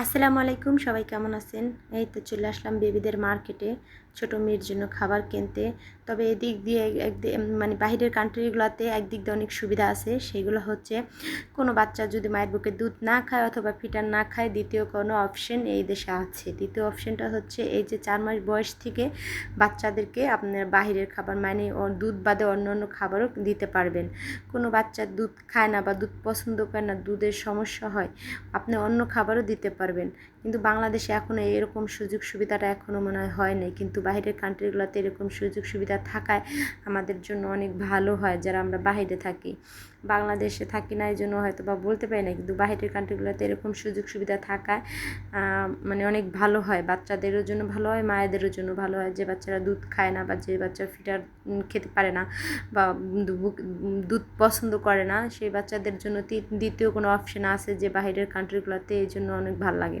আসসালামু আলাইকুম, সবাই কেমন আছেন? এই তো চলে আসলাম বেবিদের মার্কেটে, ছোটো মেয়ের জন্য খাবার কিনতে। তবে এদিক দিয়ে মানে বাহিরের কান্ট্রিগুলোতে একদিক দিয়ে অনেক সুবিধা আছে। সেগুলো হচ্ছে, কোনো বাচ্চা যদি মায়ের বুকে দুধ না খায় অথবা ফিটার না খায়, দ্বিতীয় কোনো অপশন এই দেশে আছে। দ্বিতীয় অপশনটা হচ্ছে, এই যে চার মাস বয়স থেকে বাচ্চাদেরকে আপনার বাহিরের খাবার মানে দুধ বাদে অন্য অন্য খাবারও দিতে পারবেন। কোনো বাচ্চা দুধ খায় না বা দুধ পছন্দ করে না, দুধের সমস্যা হয়, আপনি অন্য খাবারও দিতে পারবেন। কিন্তু বাংলাদেশে এখনও এরকম সুযোগ সুবিধাটা এখনও মনে হয় নাই। কিন্তু বাইরের কান্ট্রিগুলোতে এরকম সুযোগ সুবিধা থাকায় আমাদের জন্য অনেক ভালো হয় যারা আমরা বাইরে থাকি। বাংলাদেশে থাকি না এই জন্য হয়তো বা বলতে পারি না, কিন্তু বাইরের কান্ট্রিগুলোতে এরকম সুযোগ সুবিধা থাকায় মানে অনেক ভালো হয়। বাচ্চাদেরও জন্য ভালো হয়, মায়েদেরও জন্য ভালো হয়। যে বাচ্চারা দুধ খায় না বা যে বাচ্চা ফিটার খেতে পারে না বা দুধ পছন্দ করে না, সেই বাচ্চাদের জন্য দ্বিতীয় কোনো অপশন আছে যে বাইরের কান্ট্রিগুলোতে এই জন্য অনেক ভালো লাগে।